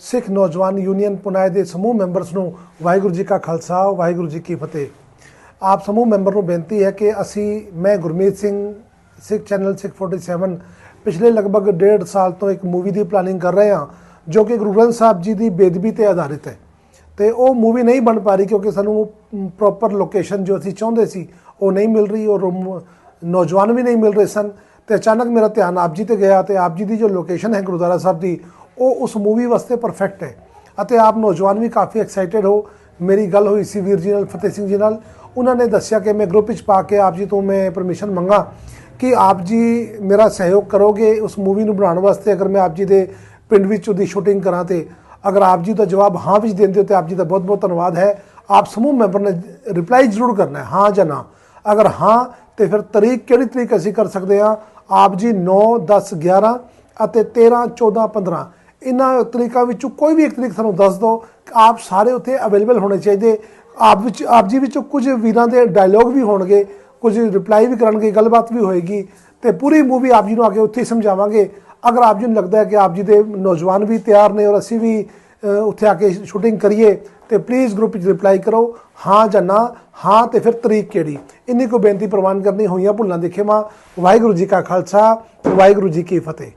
ਸਿੱਖ ਨੌਜਵਾਨ ਯੂਨੀਅਨ ਪੁਨਾਏ ਦੇ ਸਮੂਹ ਮੈਂਬਰਸ ਨੂੰ ਵਾਹਿਗੁਰੂ ਜੀ ਕਾ ਖਾਲਸਾ, ਵਾਹਿਗੁਰੂ ਜੀ ਕੀ ਫਤਿਹ। ਆਪ ਸਮੂਹ ਮੈਂਬਰ ਨੂੰ ਬੇਨਤੀ ਹੈ ਕਿ ਅਸੀਂ, ਮੈਂ ਗੁਰਮੀਤ ਸਿੰਘ, ਸਿੱਖ ਚੈਨਲ ਸਿੱਖ 47 ਪਿਛਲੇ ਲਗਭਗ ਡੇਢ ਸਾਲ ਤੋਂ ਇੱਕ ਮੂਵੀ ਦੀ ਪਲਾਨਿੰਗ ਕਰ ਰਹੇ ਹਾਂ, ਜੋ ਕਿ ਗੁਰੂ ਗ੍ਰੰਥ ਸਾਹਿਬ ਜੀ ਦੀ ਬੇਦਬੀ ਤੇ ਆਧਾਰਿਤ ਹੈ। ਤੇ ਉਹ ਮੂਵੀ ਨਹੀਂ ਬਣ ਪਾ ਰਹੀ ਕਿਉਂਕਿ ਸਾਨੂੰ ਪ੍ਰੋਪਰ ਲੋਕੇਸ਼ਨ ਜੋ ਅਸੀਂ ਚਾਹੁੰਦੇ ਸੀ, ਉਹ ਨਹੀਂ ਮਿਲ ਰਹੀ ਔਰ ਉਹ ਨੌਜਵਾਨ ਵੀ ਨਹੀਂ ਮਿਲ ਰਹੇ ਸਨ। ਤੇ ਅਚਾਨਕ ਮੇਰਾ ਧਿਆਨ ਆਪ ਜੀ ਤੇ ਗਿਆ ਤੇ ਆਪ ਜੀ ਦੀ ਜੋ ਲੋਕੇਸ਼ਨ ਹੈ ਗੁਰਦੁਆਰਾ ਸਾਹਿਬ ਦੀ ਉਹ ਉਸ ਮੂਵੀ ਵਾਸਤੇ ਪਰਫੈਕਟ ਹੈ। ਅਤੇ ਆਪ ਨੌਜਵਾਨ ਵੀ ਕਾਫੀ ਐਕਸਾਈਟਿਡ ਹੋ। ਮੇਰੀ ਗੱਲ ਹੋਈ ਸੀ ਵੀਰ ਜੀ ਨਾਲ, ਫਤਿਹ ਸਿੰਘ ਜੀ ਨਾਲ। ਉਹਨਾਂ ਨੇ ਦੱਸਿਆ ਕਿ ਮੈਂ ਗਰੁੱਪ ਵਿੱਚ ਪਾ ਕੇ ਆਪ ਜੀ ਤੋਂ ਮੈਂ ਪਰਮਿਸ਼ਨ ਮੰਗਾ ਕਿ ਆਪ ਜੀ ਮੇਰਾ ਸਹਿਯੋਗ ਕਰੋਗੇ ਉਸ ਮੂਵੀ ਨੂੰ ਬਣਾਉਣ ਵਾਸਤੇ ਅਗਰ ਮੈਂ ਆਪ ਜੀ ਦੇ ਪਿੰਡ ਵਿੱਚ ਉਹਦੀ ਸ਼ੂਟਿੰਗ ਕਰਾਂ ਤੇ। ਅਗਰ ਆਪ ਜੀ ਦਾ ਜਵਾਬ ਹਾਂ ਵਿੱਚ ਦਿੰਦੇ ਹੋ ਤੇ ਆਪ ਜੀ ਦਾ ਬਹੁਤ ਬਹੁਤ ਧੰਨਵਾਦ ਹੈ। ਆਪ ਸਮੂਹ ਮੈਂਬਰ ਨੇ ਰਿਪਲਾਈ ਜ਼ਰੂਰ ਕਰਨਾ ਹੈ, ਹਾਂ ਜਾਂ ਨਾ। ਅਗਰ ਹਾਂ, ਤੇ ਫਿਰ ਤਰੀਕ ਕਿਹੜੀ ਤਰੀਕ ਅਸੀਂ ਕਰ ਸਕਦੇ ਹਾਂ? ਆਪ ਜੀ 9 10 11 ਅਤੇ 13 14 15 ਇਹਨਾਂ ਤਰੀਕਾਂ ਵਿੱਚੋਂ ਕੋਈ ਵੀ ਇੱਕ ਤਰੀਕ ਸਾਨੂੰ ਦੱਸ ਦਿਓ, ਆਪ ਸਾਰੇ ਉੱਥੇ ਅਵੇਲੇਬਲ ਹੋਣੇ ਚਾਹੀਦੇ। ਆਪ ਵਿੱਚ, ਆਪ ਜੀ ਵਿੱਚੋਂ ਕੁਝ ਵੀਰਾਂ ਦੇ ਡਾਇਲੋਗ ਵੀ ਹੋਣਗੇ, ਕੁਝ ਰਿਪਲਾਈ ਵੀ ਕਰਨਗੇ, ਗੱਲਬਾਤ ਵੀ ਹੋਏਗੀ ਤੇ ਪੂਰੀ ਮੂਵੀ ਆਪ ਜੀ ਨੂੰ ਆ ਕੇ ਉੱਥੇ ਹੀ ਸਮਝਾਵਾਂਗੇ। ਅਗਰ ਆਪ ਜੀ ਨੂੰ ਲੱਗਦਾ ਹੈ ਕਿ ਆਪ ਜੀ ਦੇ ਨੌਜਵਾਨ ਵੀ ਤਿਆਰ ਨੇ ਔਰ ਅਸੀਂ ਵੀ ਉੱਥੇ ਆ ਕੇ ਸ਼ੂਟਿੰਗ ਕਰੀਏ, ਤੇ ਪਲੀਜ਼ ਗਰੁੱਪ ਵਿੱਚ ਰਿਪਲਾਈ ਕਰੋ, ਹਾਂ ਜਾਂ ਨਾ, ਹਾਂ ਤੇ ਫਿਰ ਤਰੀਕ ਕਿਹੜੀ? ਇੰਨੀ ਕੋ ਬੇਨਤੀ ਪ੍ਰਵਾਨ ਕਰਨੀ ਹੋਈਆਂ ਭੁੱਲਾਂ ਦੇਖੇ ਮਾ। ਵਾਹਿਗੁਰੂ ਜੀ ਕਾ ਖਾਲਸਾ, ਵਾਹਿਗੁਰੂ ਜੀ ਕੀ ਫਤਿਹ।